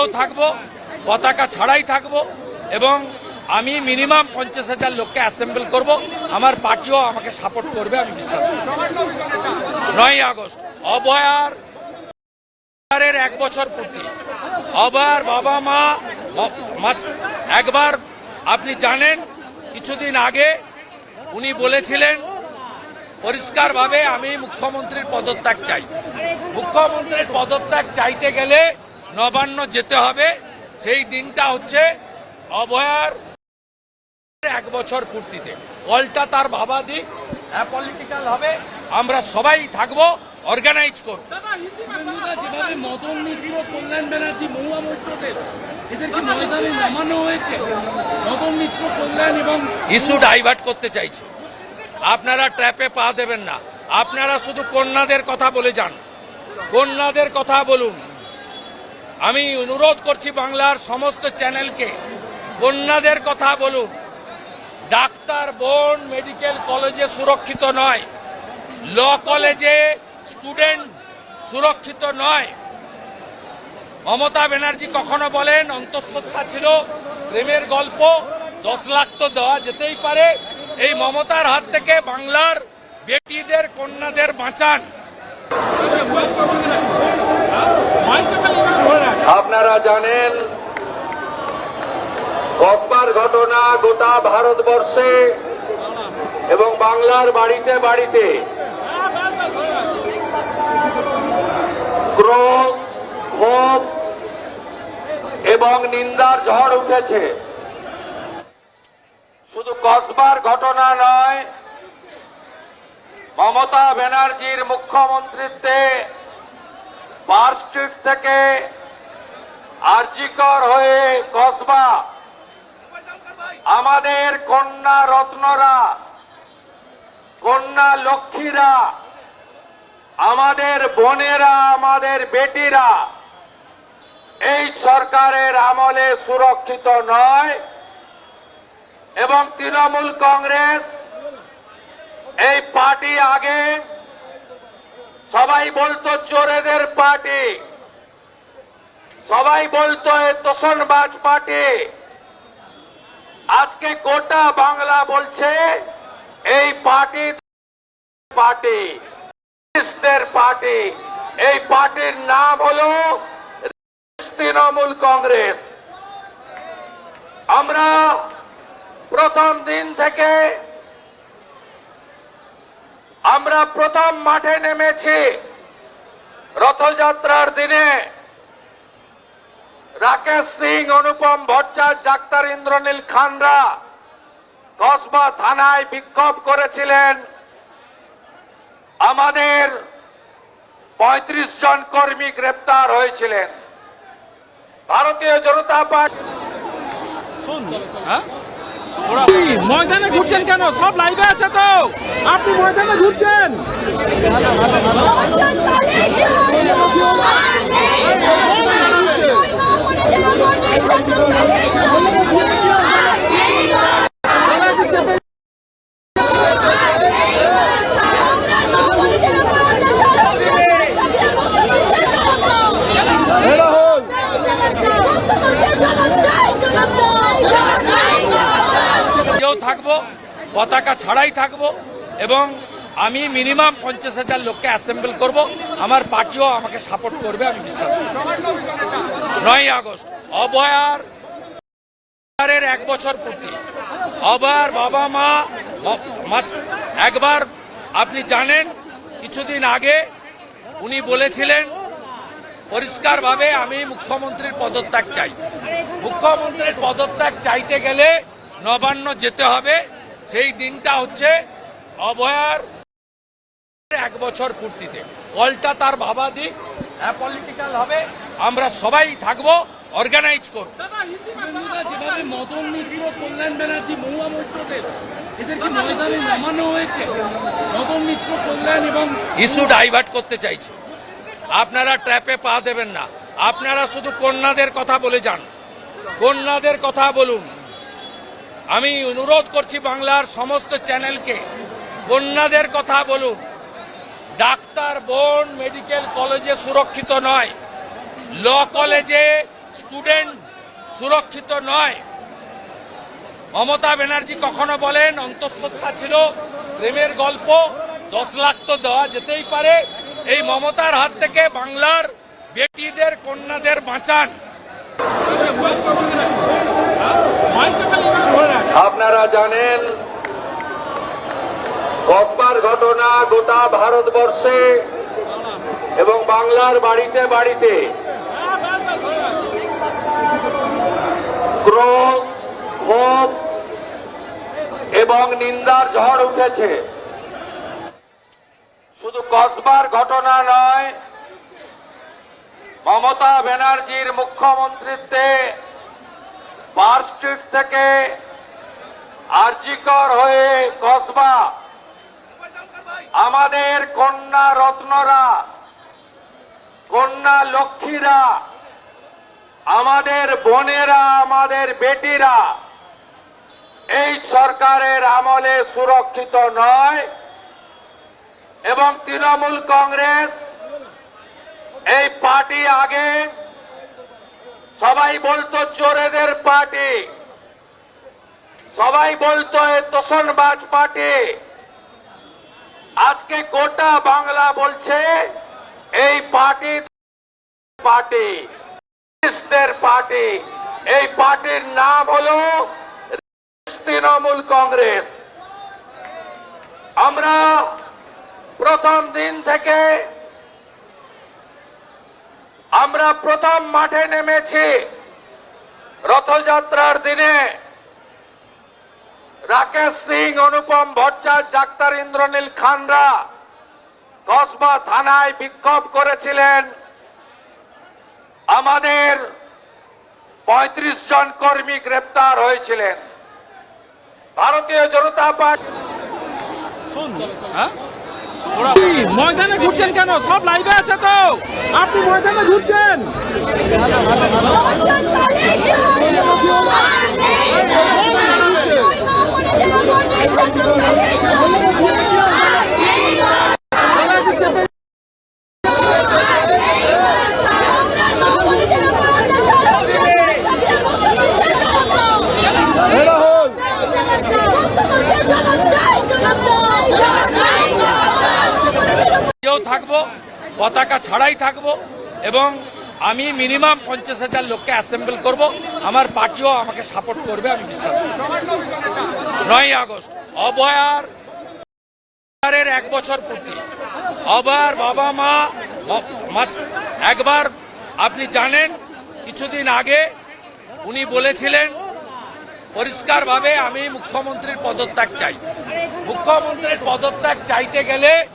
নিজেও থাকব, পতাকা ছাড়াই থাকব এবং আমি মিনিমাম পঞ্চাশ হাজার লোককে অ্যাসেম্বল করব। আমার পার্টিও আমাকে সাপোর্ট করবে, আমি বিশ্বাস করি। নয় আগস্ট অবয়ার এর এক বছর পূর্তি। অবয়ার বাবা মা, একবার আপনি জানেন, কিছুদিন আগে উনি বলেছিলেন, পরিষ্কারভাবে আমি মুখ্যমন্ত্রীর পদত্যাগ চাই। মুখ্যমন্ত্রীর পদত্যাগ চাইতে গেলে নবান্ন যেতে হবে। সেই দিনটা হচ্ছে অভয়ার এক বছর পূর্তিতে। কলটা তার ভাবা দিক পলিটিক্যাল হবে। আমরা সবাই থাকব অর্গানাইজ করব। শুভেন্দুদা যেভাবে মদন মিত্র কল্যাণ ব্যানার্জি মহুয়া মৈত্রদের এদেরকে ময়দানে নামানো হয়েছে। মদন মিত্র কল্যাণ এবং ইস্যু ডাইভার্ট করতে চাইছে। আপনারা ট্র্যাপে পা দেবেন না। আপনারা শুধু কন্যাদের কথা বলে যান। কন্যাদের কথা বলুন। আমি অনুরোধ করছি বাংলার সমস্ত চ্যানেলকে কন্যাদের কথা বলুন। ডাক্তার, বোন, মেডিকেল কলেজে সুরক্ষিত নয়। ল কলেজে স্টুডেন্ট সুরক্ষিত নয়। মমতা ব্যানার্জি কখনো বলেন, অন্তঃসত্ত্বা ছিল, প্রেমের গল্প, দশ লাখ তো দেওয়া যেতেই পারে। এই মমতার হাত থেকে বাংলার বেটিদের, কন্যাদের বাঁচান। আপনারা জানেন, কসবার ঘটনা গোটা ভারতবর্ষে এবং বাংলার বাড়িতে বাড়িতে। ক্রোধ, ক্ষোভ এবং নিন্দার ঝড় উঠেছে। শুধু কসবার ঘটনা নয়, মমতা ব্যানার্জির মুখ্যমন্ত্রীত্বে পার্ক স্ট্রিট থেকে আরজিকর হয়ে কসবা। আমাদের কন্যা রত্নরা, কন্যা লক্ষ্মীরা, আমাদের বোনেরা, আমাদের বেটিরা, এই সরকারের আমলে সুরক্ষিত নয় এবং তৃণমূল কংগ্রেস এই পার্টি আগে সবাই বলতো চোরেদের পার্টি। সবাই বলতো তোষণবাজ পার্টি। আজকে গোটা বাংলা বলছে, এই পার্টি পার্টি পার্টি। এই পার্টির নাম হলো তৃণমূল কংগ্রেস। আমরা প্রথম দিন থেকে আমরা প্রথম মাঠে নেমেছি। রথযাত্রার দিনে রাকেশ সিং, অনুপম ভট্টাচ ডাক্তার ইন্দ্রনীল খানরা কসবা থানায় বিক্ষোভ করেছিলেন। আমাদের পঁয়ত্রিশ জন কর্মী গ্রেপ্তার হয়েছিলেন। ভারতীয় জনতা পার্টি ময়দানে ঘুরছেন কেন? সব লাইভে আছে তো। আপনি ময়দানে ঘুরছেন? Collision, নিজেও থাকব, পতাকা ছাড়াই থাকব এবং আমি মিনিমাম পঞ্চাশ হাজার লোককে অ্যাসেম্বল করব। আমার পার্টিও আমাকে সাপোর্ট করবে, আমি বিশ্বাস করি। নয় আগস্ট অবয়ার এক বছর পূর্তি। অবয়ার বাবা ম- একবার আপনি জানেন, কিছুদিন আগে উনি বলেছিলেন, পরিষ্কারভাবে আমি মুখ্যমন্ত্রীর পদত্যাগ চাই। মুখ্যমন্ত্রীর পদত্যাগ চাইতে গেলে নবান্ন যেতে হবে। সেই দিনটা হচ্ছে অভয়ার এক বছর পূর্তিতে। কলটা তার ভাবা দিক অ্যাপলিটিক্যাল হবে। আমরা সবাই থাকব অর্গানাইজ করব। যেভাবে মদন মিত্র কল্যাণ ব্যানার্জি মহুয়া মৈত্রদের এদেরকে ময়দানে নামানো হয়েছে মদন মিত্র কল্যাণ এবং ইস্যু ডাইভার্ট করতে চাইছে। আপনারা ট্র্যাপে পা দেবেন না। আপনারা শুধু কন্যাদের কথা বলে যান। কন্যাদের কথা বলুন। আমি অনুরোধ করছি বাংলার সমস্ত চ্যানেলকে, কন্যাদের কথা বলুন। ডাক্তার, বোন, মেডিকেল কলেজে সুরক্ষিত নয়। ল কলেজে স্টুডেন্ট সুরক্ষিত নয়। মমতা ব্যানার্জি কখনো বলেন, অন্তঃসত্ত্বা ছিল, প্রেমের গল্প, দশ লাখ তো দেওয়া যেতেই পারে। এই মমতার হাত থেকে বাংলার বেটিদের, কন্যাদের বাঁচান। আপনারা জানেন, কসবার ঘটনা গোটা ভারতবর্ষে এবং বাংলার বাড়িতে বাড়িতে। ক্রোধ, ক্ষোভ এবং নিন্দার ঝড় উঠেছে। শুধু কসবার ঘটনা নয়, মমতা ব্যানার্জির মুখ্যমন্ত্রীত্বে পার্ক স্ট্রিট থেকে আরজিকর হয়ে কসবা। আমাদের কন্যা রত্নরা, কন্যা লক্ষ্মীরা, আমাদের বোনেরা, আমাদের বেটিরা, এই সরকারের আমলে সুরক্ষিত নয় এবং তৃণমূল কংগ্রেস এই পার্টি আগে সবাই বলতো চোরেদের পার্টি। সবাই বলতো তোষণবাজ পার্টি। আজকে গোটা বাংলা বলছে, এই পার্টি পার্টি পার্টি। এই পার্টির নাম হলো তৃণমূল কংগ্রেস। আমরা প্রথম দিন থেকে আমরা প্রথম মাঠে নেমেছি। রথযাত্রার দিনে রাকেশ সিং, অনুপম ভট্টাচ ডাক্তার ইন্দ্রনীল খানরা কসবা থানায় বিক্ষোভ করেছিলেন। আমাদের পঁয়ত্রিশ জন কর্মী গ্রেপ্তার হয়েছিলেন। ভারতীয় জনতা পার্টি ময়দানে ঘুরছেন কেন সব লাইভে আছে তো আপনি ময়দানে ঘুরছেন দর্শন পতাকা ছাড়াই থাকব এবং আমি মিনিমাম পঞ্চাশ হাজার লোককে অ্যাসেম্বল করব। আমার পার্টিও আমাকে সাপোর্ট করবে, আমি বিশ্বাস করি। নয় আগস্ট অবয়ার এক বছর পূর্তি। অবয়ার বাবা ম- একবার আপনি জানেন, কিছুদিন আগে উনি বলেছিলেন, পরিষ্কারভাবে আমি মুখ্যমন্ত্রীর পদত্যাগ চাই। মুখ্যমন্ত্রীর পদত্যাগ চাইতে গেলে